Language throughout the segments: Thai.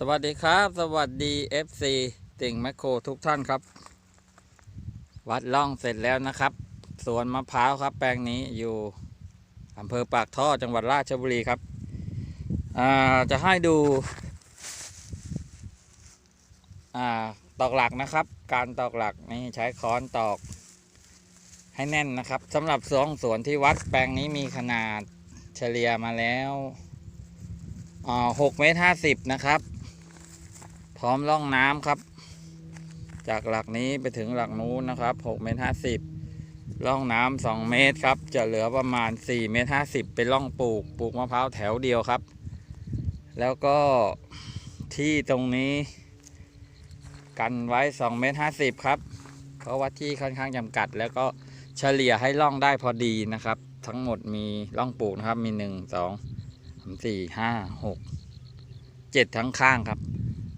สวัสดีครับ สวัสดี FC ติ่งแมคโครทุกท่านครับ วัดล่องเสร็จแล้วนะครับ สวนมะพร้าวครับ แปลงนี้อยู่อำเภอปากท่อจังหวัดราชบุรีครับจะให้ดูอตอกหลักนะครับ การตอกหลักนี่ใช้ค้อนตอกให้แน่นนะครับสำหรับสวนสวนที่วัดแปลงนี้มีขนาดเฉลี่ยมาแล้วหกเมตรห้าสิบนะครับ พร้อมร่องน้ำครับ จากหลักนี้ไปถึงหลักนู้นนะครับ6เมตร50ร่องน้ำ2เมตรครับ จะเหลือประมาณ4เมตร50เป็นร่องปลูกปลูกมะพร้าวแถวเดียวครับ แล้วก็ที่ตรงนี้ กันไว้2เมตร50ครับ เพราะว่าที่ค่อนข้างจำกัด แล้วก็เฉลี่ยให้ร่องได้พอดีนะครับ ทั้งหมดมีร่องปลูกนะครับมี 1 2 3 4 5 6 7 ทั้งข้างครับ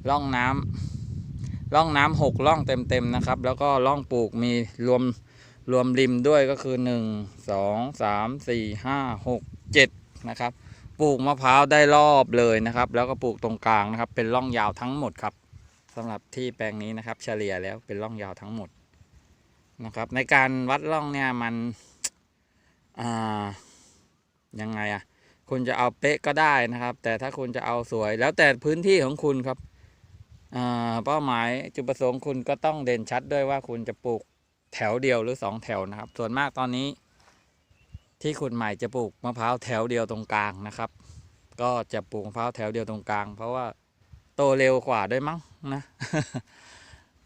ร่องน้ำร่องน้ำหกร่องเต็มๆนะครับ แล้วก็ร่องปลูกมีรวมรวมริมด้วยก็คือหนึ่งสองสามสี่ห้าหกเจ็ดนะครับ ปลูกมะพร้าวได้รอบเลยนะครับ แล้วก็ปลูกตรงกลางนะครับ เป็นร่องยาวทั้งหมดครับสำหรับที่แปลงนี้นะครับ เฉลี่ยแล้วเป็นร่องยาวทั้งหมดนะครับ ในการวัดร่องเนี่ยมันอ่ายังไงอะคุณจะเอาเป๊ะก็ได้นะครับ แต่ถ้าคุณจะเอาสวย แล้วแต่พื้นที่ของคุณครับ เป้าหมายจุดประสงค์คุณก็ต้องเด่นชัดด้วยว่าคุณจะปลูกแถวเดียวหรือสองแถวนะครับ ส่วนมากตอนนี้ ที่คุณใหม่จะปลูกมะพร้าวแถวเดียวตรงกลางนะครับ ก็จะปลูกมะพร้าวแถวเดียวตรงกลาง เพราะว่าโตเร็วกว่าด้วยมั้งนะ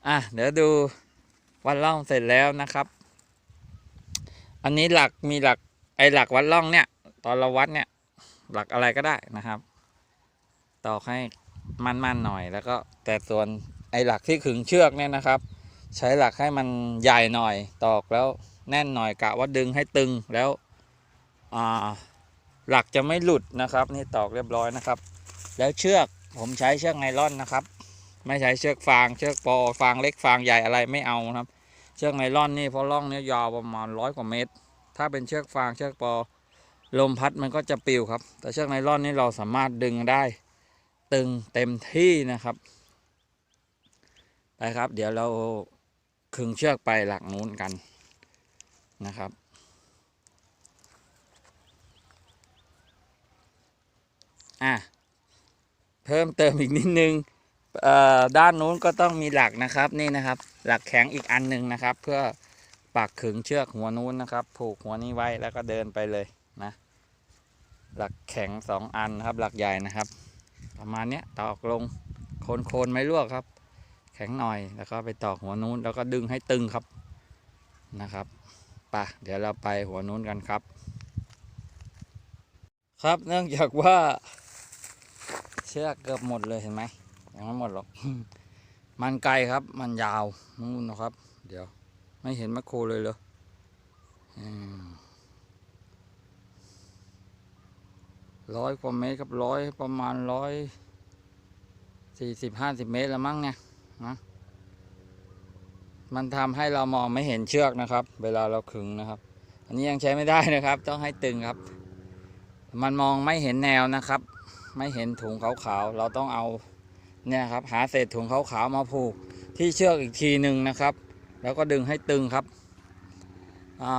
อะเดี๋ยวดูวัดล่องเสร็จแล้วนะครับ อันนี้หลักมีหลักไอหลักวัดล่องเนี่ย ตอนเราวัดเนี่ย หลักอะไรก็ได้นะครับตอกให้ มั่นๆหน่อยแล้วก็แต่ส่วนไอ้หลักที่ขึงเชือกเนี่ยนะครับ ใช้หลักให้มันใหญ่หน่อยตอกแล้วแน่นหน่อยกะว่าดึงให้ตึงแล้วหลักจะไม่หลุดนะครับ นี่ตอกเรียบร้อยนะครับ แล้วเชือกผมใช้เชือกไนล่อนนะครับ ไม่ใช้เชือกฟางเชือกปอฟางเล็กฟางใหญ่อะไรไม่เอานะครับ เชือกไนล่อนนี่เพราะล่องเนี้ยยาวประมาณร้อยกว่าเมตร ถ้าเป็นเชือกฟางเชือกปอลมพัดมันก็จะปิวครับ แต่เชือกไนล่อนนี่เราสามารถดึงได้ ตึงเต็มที่นะครับ ไปครับ เดี๋ยวเราขึงเชือกไปหลักนู้นกันนะครับอะเพิ่มเติมอีกนิดนึงด้านนู้นก็ต้องมีหลักนะครับนี่นะครับ หลักแข็งอีกอันหนึ่งนะครับ เพื่อปักขึงเชือกหัวนู้นนะครับ ผูกหัวนี้ไว้แล้วก็เดินไปเลยนะ หลักแข็งสองอันนะครับ หลักใหญ่นะครับ ประมาณเนี้ยตอกลงโคนโคนไม่ลวกครับ แข็งหน่อยแล้วก็ไปตอกหัวนู้นแล้วก็ดึงให้ตึงครับนะครับไปะเดี๋ยวเราไปหัวนู้นกันครับ ครับเนื่องจากว่า เชือกเกือบหมดเลยเห็นไหมยังไม่หมดหรอก มันไกลครับมันยาวนู่นนะครับ เดี๋ยว ไม่เห็นแมคโครเลยเหรออืม ร้อยกว่าเมตรครับร้อยประมาณร้อยสี่สิบห้าสิบเมตรล้วมั้งเนี่ยนะมันทำให้เรามองไม่เห็นเชือกนะครับ เวลาเราขึงนะครับ อันนี้ยังใช้ไม่ได้นะครับ ต้องให้ตึงครับ มันมองไม่เห็นแนวนะครับ ไม่เห็นถุงขาวๆเราต้องเอาเนี่ยครับ หาเศษถุงขาวๆมาผูกที่เชือกอีกทีหนึ่งนะครับ แล้วก็ดึงให้ตึงครับอ่า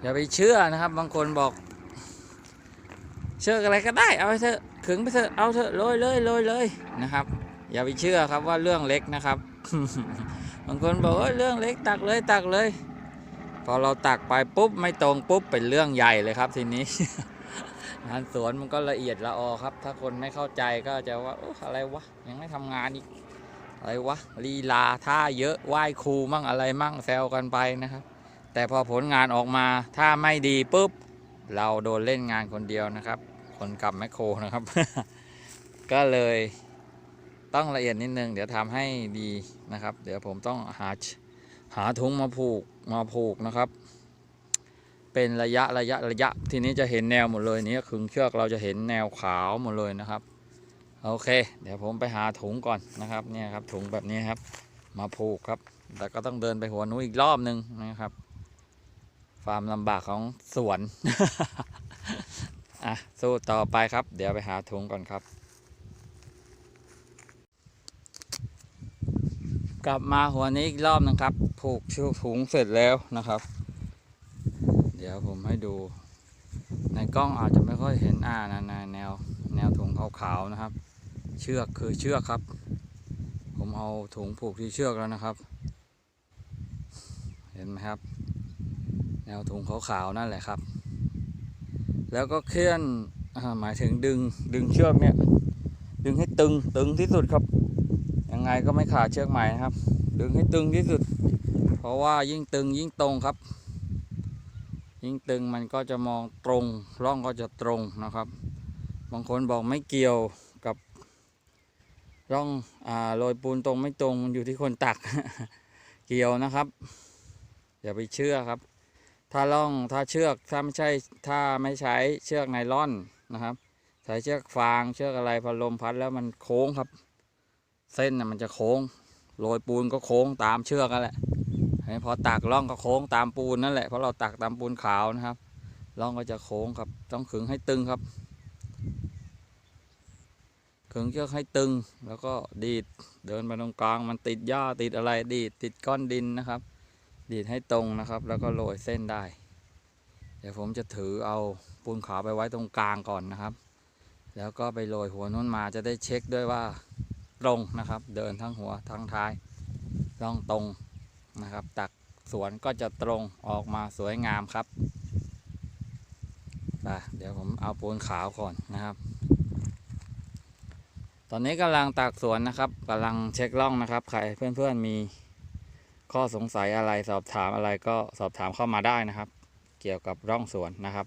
อย่าไปเชื่อนะครับ บางคนบอก เชือกอะไรก็ได้เอาไปเถอะขึงไปเถอะเอาเถอะโรยเลยโรยเลยนะครับ อย่าไปเชื่อครับว่าเรื่องเล็กนะครับบางคนบอกว่าเรื่องเล็กตักเลยตักเลย พอเราตักไปปุ๊บไม่ตรงปุ๊บเป็นเรื่องใหญ่เลยครับทีนี้งานสวนมันก็ละเอียดละออครับ ถ้าคนไม่เข้าใจก็จะว่าออะไรวะยังไม่ทำงานอีกอะไรวะลีลาท่าเยอะไหว้ครูมั่งอะไรมั่งแซวกันไปนะครับ แต่พอผลงานออกมาถ้าไม่ดีปุ๊บ เราโดนเล่นงานคนเดียวนะครับ คนกับแมคโครนะครับ ก็เลยต้องละเอียดนิดนึง เดี๋ยวทำให้ดีนะครับ เดี๋ยวผมต้องหาหาถุงมาผูกมาผูกนะครับ เป็นระยะระยะระยะ ทีนี้จะเห็นแนวหมดเลยนี่ขึงเชือกเราจะเห็นแนวขาวหมดเลยนะครับ โอเค เดี๋ยวผมไปหาถุงก่อนนะครับเนี่ยครับถุงแบบนี้ครับ มาผูกครับ แต่ก็ต้องเดินไปหัวนู้อีกรอบนึงนะครับความลำบากของสวน อะ สู้ต่อไปครับ เดี๋ยวไปหาถุงก่อนครับ กลับมาหัวนี้อีกรอบนะครับ ผูกชูถุงเสร็จแล้วนะครับ เดี๋ยวผมให้ดู ในกล้องอาจจะไม่ค่อยเห็นอ่านะนะแนวแนวถุงขาวๆนะครับ เชือกคือเชือกครับ ผมเอาถุงผูกที่เชือกแล้วนะครับ เห็นไหมครับ แนวถุงขาวๆนั่นแหละครับ แล้วก็เคลื่อนอหมายถึงดึงดึงเชือกเนี่ย ดึงให้ตึงตึงที่สุดครับ ยังไงก็ไม่ขาดเชือกใหม่นะครับ ดึงให้ตึงที่สุด เพราะว่ายิ่งตึงยิ่งตรงครับ ยิ่งตึงมันก็จะมองตรงร่องก็จะตรงนะครับ บางคนบอกไม่เกี่ยวกับร่องอ่าโรยปูนตรงไม่ตรงมันอยู่ที่คนตักเกี่ยวนะครับ อย่าไปเชื่อครับ ถ้าล่องถ้าเชือกถ้าไม่ใช่ถ้าไม่ใช้เชือกไนล่อนนะครับใช้เชือกฟางเชือกอะไรพอลมพัดแล้วมันโค้งครับ เส้นน่ะมันจะโค้งโรยปูนก็โค้งตามเชือกนั่นแหละพอตักล่องก็โค้งตามปูนนั่นแหละเพราะเราตักตามปูนขาวนะครับล่องก็จะโค้งครับ ต้องขึงให้ตึงครับขึงเชือกให้ตึงแล้วก็ดีดเดินไปตรงกลางมันติดหญ้าติดอะไรดีดติดก้อนดินนะครับ ดีดให้ตรงนะครับ แล้วก็โรยเส้นได้ เดี๋ยวผมจะถือเอาปูนขาวไปไว้ตรงกลางก่อนนะครับ แล้วก็ไปโรยหัวนู้นมาจะได้เช็คด้วยว่าตรงนะครับ เดินทั้งหัวทั้งท้ายต้องตรงนะครับ ตักสวนก็จะตรงออกมาสวยงามครับไปเดี๋ยวผมเอาปูนขาวก่อนนะครับ ตอนนี้กำลังตักสวนนะครับกำลังเช็คล่องนะครับ ใครเพื่อนๆมี ข้อสงสัยอะไรสอบถามอะไรก็สอบถามเข้ามาได้นะครับ เกี่ยวกับร่องสวนนะครับ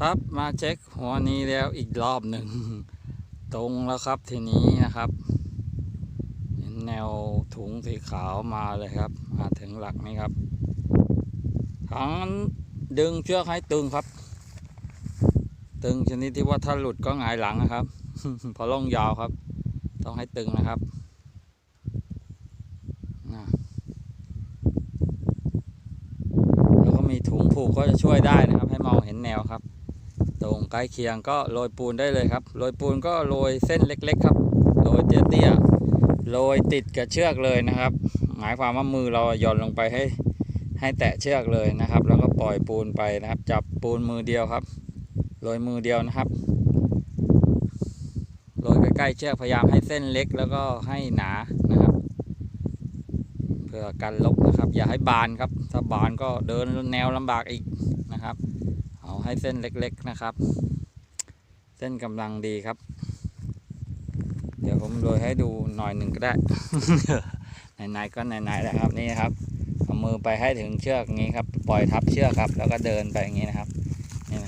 ครับมาเช็คหัวนี้แล้วอีกรอบหนึ่ง ตรงแล้วครับทีนี้นะครับ เห็นแนวถุงสีขาวมาเลยครับ มาถึงหลักนี้ครับทั้งดึงเชือกให้ตึงครับ ตึงชนิดที่ว่าถ้าหลุดก็หงายหลังนะครับเพอล่องยาวครับ ต้องให้ตึงนะครับแล้วก็มีถุงผูกก็จะช่วยได้นะครับ ให้มองเห็นแนวครับ ตรงใกล้เคียงก็โรยปูนได้เลยครับโรยปูนก็โรยเส้นเล็ก ๆ ครับโรยเตี้ยๆโรยติดกับเชือกเลยนะครับ หมายความว่ามือเราหย่อนลงไปให้ให้แตะเชือกเลยนะครับ แล้วก็ปล่อยปูนไปนะครับ จับปูนมือเดียวครับ โรยมือเดียวนะครับโรยใกล้ๆเชือกพยายามให้เส้นเล็กแล้วก็ให้หนานะครับ เพื่อกันลบนะครับ อย่าให้บานครับ ถ้าบานก็เดินแนวลำบากอีกนะครับ เอาให้เส้นเล็กๆนะครับ เส้นกำลังดีครับ เดี๋ยวผมโรยให้ดูหน่อยหนึ่งก็ได้ไหนๆก็ไหนๆแล้วครับนี่ครับเอามือไปให้ถึงเชือกนี้ครับ ปล่อยทับเชือกครับ แล้วก็เดินไปอย่างนี้นะครับ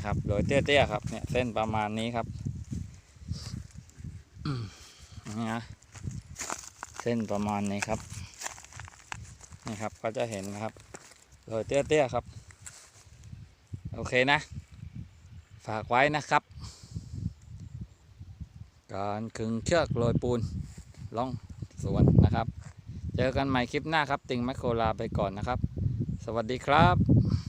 ครับโรยเตี้ยๆครับเนี่ยเส้นประมาณนี้ครับนี่นะเส้นประมาณนี้ครับนี่ครับก็จะเห็นนะครับโรยเตี้ยๆครับ โอเคนะ ฝากไว้นะครับ การขึงเชือกโรยปูนล่องสวนนะครับ เจอกันใหม่คลิปหน้าครับ ติงแมคโครลาไปก่อนนะครับ สวัสดีครับ